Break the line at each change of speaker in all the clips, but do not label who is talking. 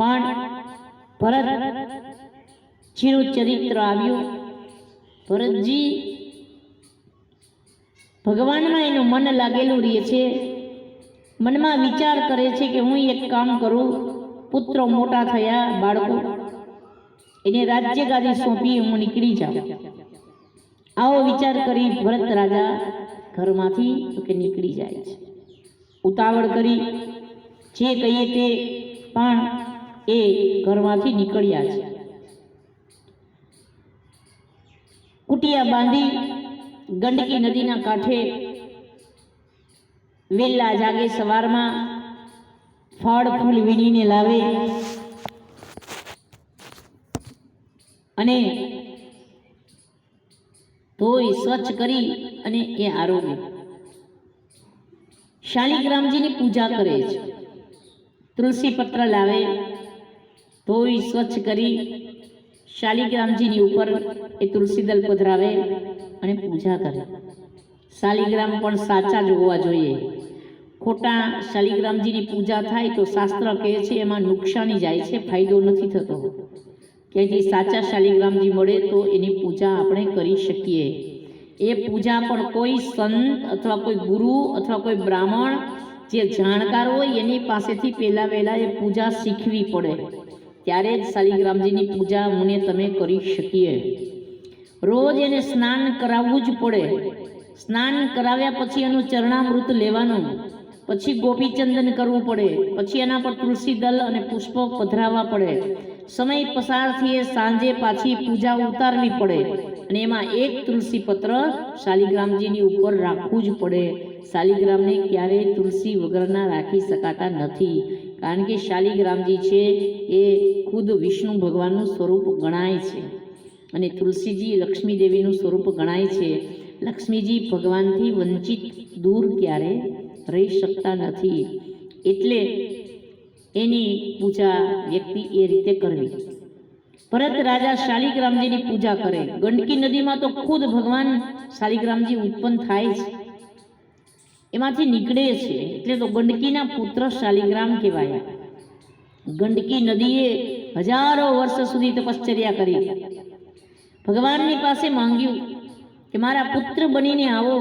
પણ ભરત જીનું ચરિત્ર આવ્યું. ભરતજી ભગવાનમાં એનું મન લાગેલું રહે છે. મનમાં વિચાર કરે છે કે હું એક કામ કરું. પુત્રો મોટા થયા, બાળકો. એને રાજ્ય ગાદી સોંપી હું નીકળી જાઉં. આવો વિચાર કરી ભરત રાજા ઘરમાંથી તો કે નીકળી જાય છે. ઉતાવળ કરી. જે કહીએ તે પણ એ ઘરમાંથી નીકળ્યા છે. કુટિયા બાંધી ગંડકી નદીના કાંઠે વેલા જાગે સવારમાં, ફળ ફૂલ વીણીને લાવે અને ધોઈ, સ્વચ્છ કરી અને એ આરોગે. શાલિગ્રામજીની પૂજા કરે છે. તુલસી પત્ર લાવે ધોઈ સ્વચ્છ કરી શાલિગ્રામજીની ઉપર એ તુલસી દલ પધરાવે અને પૂજા કરે. શાલિગ્રામ પણ સાચા જ હોવા જોઈએ. ખોટા શાલિગ્રામજીની પૂજા થાય તો શાસ્ત્ર કહે છે, એમાં નુકસાની જાય છે, ફાયદો નથી થતો. ક્યાંથી સાચા શાલિગ્રામજી મળે તો એની પૂજા આપણે કરી શકીએ. એ પૂજા પણ કોઈ સંત અથવા કોઈ ગુરુ અથવા કોઈ બ્રાહ્મણ જે જાણકાર હોય એની પાસેથી પહેલાં વહેલાં એ પૂજા શીખવી પડે. ત્યારે જ શાલિગ્રામજીની પૂજા મને તમે કરી શકીએ. રોજ એને સ્નાન કરાવવું જ પડે. સ્નાન કરાવ્યા પછી એનું ચરણામૃત લેવાનું. પછી ગોપીચંદન કરવું પડે. પછી એના પર તુલસી દલ અને પુષ્પો પધરાવવા પડે. સમય પસાર એ સાંજે પાછી પૂજા ઉતારવી પડે અને એમાં એક તુલસી પત્ર શાલિગ્રામજીની ઉપર રાખવું જ પડે. શાલિગ્રામને ક્યારેય તુલસી વગરના રાખી શકાતા નથી. કારણ કે શાલિગ્રામજી છે, એ ખુદ વિષ્ણુ ભગવાનનું સ્વરૂપ ગણાય છે. અને તુલસીજી લક્ષ્મીદેવીનું સ્વરૂપ ગણાય છે. લક્ષ્મીજી ભગવાનથી વંચિત દૂર ક્યારે રહી શકતા નથી. એટલે એની પૂજા વ્યક્તિ એ રીતે કરવી. ભરત રાજા શાલિગ્રામજીની પૂજા કરે. ગંડકી નદીમાં તો ખુદ ભગવાન શાલિગ્રામજી ઉત્પન્ન થાય છે એમાંથી નીકળે છે એટલે તો ગંડકીના પુત્ર શાલિગ્રામ કહેવાય. ગંડકી નદીએ હજારો વર્ષ સુધી તપશ્ચર્યા કરી. ભગવાનની પાસે માંગ્યું કે મારા પુત્ર બનીને આવો.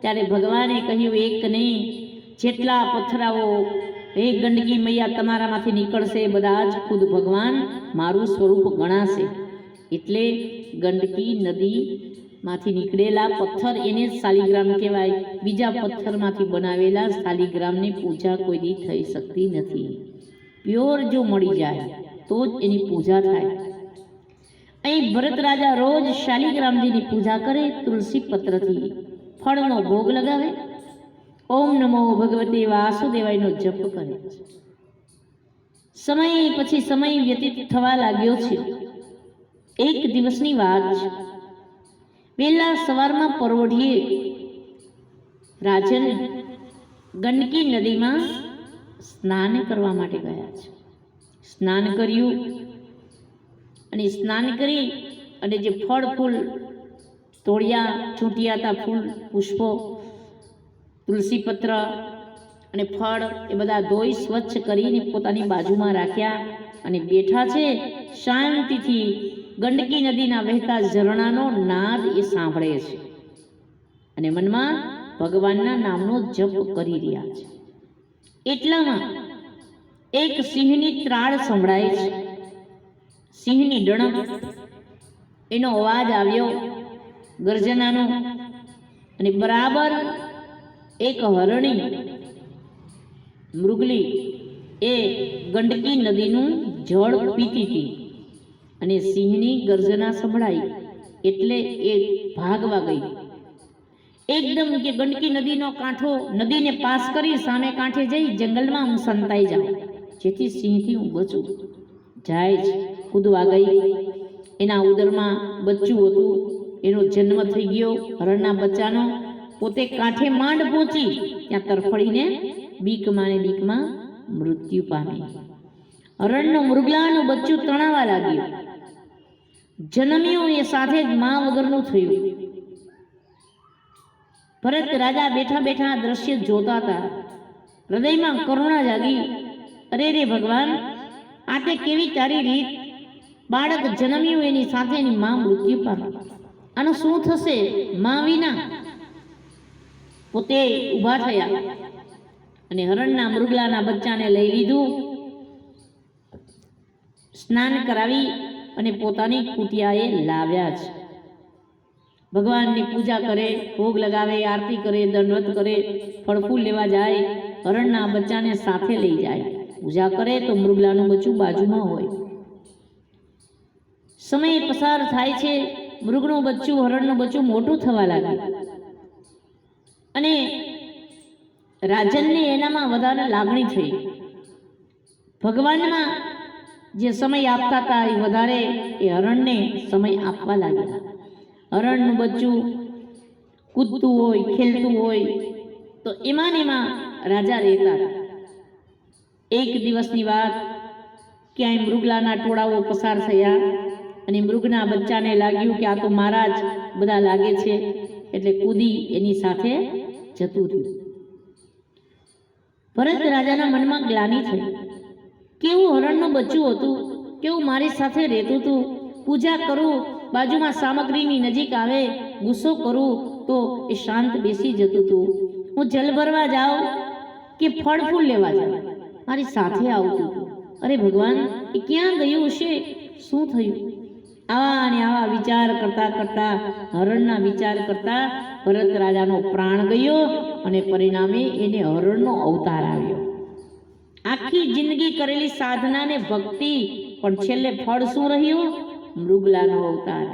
ત્યારે ભગવાને કહ્યું, એક નહીં, જેટલા પથરાઓ એ ગંડકી મૈયા તમારામાંથી નીકળશે, બધા જ ખુદ ભગવાન મારું સ્વરૂપ ગણાશે. એટલે ગંડકી નદીમાંથી નીકળેલા પથ્થર એને શાલિગ્રામ કહેવાય. બીજા પથ્થરમાંથી બનાવેલા શાલિગ્રામની પૂજા કોઈની થઈ શકતી નથી. પ્યોર જો મળી જાય, તો જ એની પૂજા થાય. અહીં ભરત રાજા રોજ શાલિગ્રામજીની પૂજા કરે તુલસી પત્રથી. ફળનો ભોગ લગાવે. ઓમ નમો ભગવતે વાસુદેવાયનો જપ કરે. સમય પછી સમય વ્યતીત થવા લાગ્યો છે. એક દિવસની વાત છે. વહેલા સવારમાં પરોઢીએ રાજન ગંડકી નદીમાં સ્નાન કરવા માટે ગયા છે. સ્નાન કર્યું અને સ્નાન કરી અને જે ફળ, ફૂલ તોડિયા છૂટ્યા હતા, ફૂલ, પુષ્પો, તુલસીપત્ર અને ફળ એ બધા ધોઈ, સ્વચ્છ કરીને પોતાની બાજુમાં રાખ્યા અને બેઠા છે. શાંતિથી ગંડકી નદીના વહેતા ઝરણાનો નાદ એ સાંભળે છે. અને મનમાં ભગવાનના નામનો જપ કરી રહ્યા છે. એટલામાં એક સિંહની ત્રાળ સંભળાય છે. સિંહની ડણક, એનો અવાજ આવ્યો ગર્જનાનો અને બરાબર એક હરણી મૃગલી એ ગંડકી નદીનું જળ પીતી હતી. અને સિંહની ગર્જના સંભળાઈ એટલે એ ભાગવા ગઈ. એકદમ કે ગંડકી નદીનો કાંઠો નદીને પાસ કરી સામે કાંઠે જઈ જંગલમાં હું સંતાઈ જાઉં. જેથી સિંહથી હું બચું. જાય જ કૂદવા ગઈ. એના ઉદરમાં બચ્ચું હતું. એનો જન્મ થઈ ગયો. હરણના બચ્ચાનો પોતે કાંઠે માંડ પહોંચી. ત્યાં તરફડીને બીકમાં ને બીકમાં મૃત્યુ પામી. હરણનું મૃગલાનું બચ્ચું તણાવા લાગ્યું. જન્મ્યું એ સાથે જ મા વગરનું થયું. ભરત રાજા બેઠા બેઠા દ્રશ્ય જોતા હતા. હૃદયમાં કરુણા જાગી. અરે રે ભગવાન આ તે કેવી તારી રીત? બાળક જન્મ્યું એની સાથે એની મા મૃત્યુ પામી આનું શું થશે? મા વિના? પોતે ઊભા થયા અને હરણના મૃગલાના બચ્ચાને લઈ લીધું. સ્નાન કરાવી અને પોતાની કુટિયાએ લાવ્યા છે ભગવાનની પૂજા કરે, ભોગ લગાવે, આરતી કરે દંડવત કરે, ફળફૂલ લેવા જાય, હરણના બચ્ચાને સાથે લઈ જાય. પૂજા કરે તો મૃગલાનું બચ્ચું બાજુમાં હોય. સમય પસાર થાય છે, મૃગનું બચ્ચું, હરણનું બચ્ચું મોટું થવા લાગે અને રાજનને એનામાં વધારે લાગણી થઈ. ભગવાનમાં જે સમય આપતા હતા એ વધારે, એ હરણને સમય આપવા લાગ્યા. હરણનું બચ્ચું કૂદતું હોય, ખેલતું હોય, તો એમાં એમાં રાજા રહેતા હતા. એક દિવસની વાત, ક્યાંય મૃગલાના ટોળાઓ પસાર થયા અને મૃગના બચ્ચાને લાગ્યું કે આ તો મારા જ બધા લાગે છે, એટલે કૂદી એની સાથે જતું રહ્યું. ભરત રાજાના મનમાં ગ્લાની થઈ. કેવું હરણનું બચ્ચું હતું? કેવું મારી સાથે રહેતું હતું પૂજા કરું, બાજુમાં સામગ્રીની નજીક આવે, ગુસ્સો કરું, તો એ શાંત બેસી જતું હતું હું જલ ભરવા જાઉં કે ફળ ફૂલ લેવા જાઉં? મારી સાથે આવતું અરે ભગવાન, એ ક્યાં ગયું હશે? શું થયું? આવા અને આવા વિચાર કરતા કરતા, હરણના વિચાર કરતા ભરત રાજાનો પ્રાણ ગયો અને પરિણામે એને હરણનો અવતાર આવ્યો. આખી જિંદગી કરેલી સાધનાને ભક્તિ. પણ છેલ્લે ફળ શું રહ્યું? મૃગલાનો અવતાર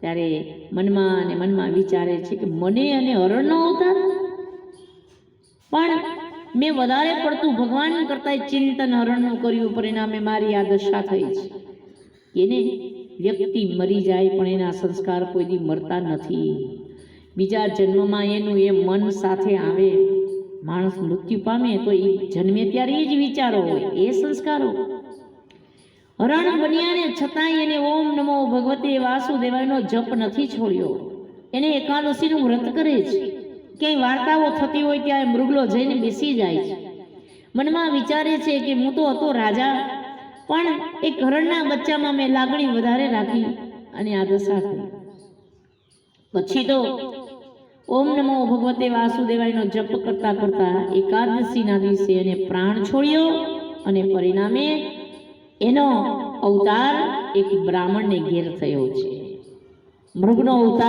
ત્યારે મનમાં અને મનમાં વિચારે છે કે મને અને હરણનો અવતાર? પણ મેં વધારે પડતું ભગવાન કરતાં ચિંતન હરણનું કર્યું. પરિણામે મારી આ દશા થઈ છે. એને વ્યક્તિ મરી જાય પણ એના સંસ્કાર કોઈ દી મરતા નથી. બીજા જન્મમાં એનું એ મન સાથે આવે. માણસ મૃત્યુ પામે તો એ જન્મે ત્યારે એ જ વિચારો હોય, એ સંસ્કારો. હરણ બન્યાને છતાંય એને ઓમ નમો ભગવતે વાસુદેવાયનો જપ નથી છોડ્યો. એને એકાદશીનું વ્રત કરે છે. ક્યાંય વાર્તાઓ થતી હોય ત્યાં મૃગલો જઈને બેસી જાય છે. મનમાં વિચારે છે કે હું તો હતો રાજા, પણ એ ઘરણના બચ્ચામાં મેં લાગણી વધારે રાખી અને આ દશા થઈ પછી તો ઓમ નમો ભગવતે વાસુદેવાયનો જપ કરતા કરતા એકાદશીના દિવસે એને પ્રાણ છોડ્યો અને પરિણામે એનો અવતાર એક બ્રાહ્મણને ઘેર થયો છે. મૃગનો અવતાર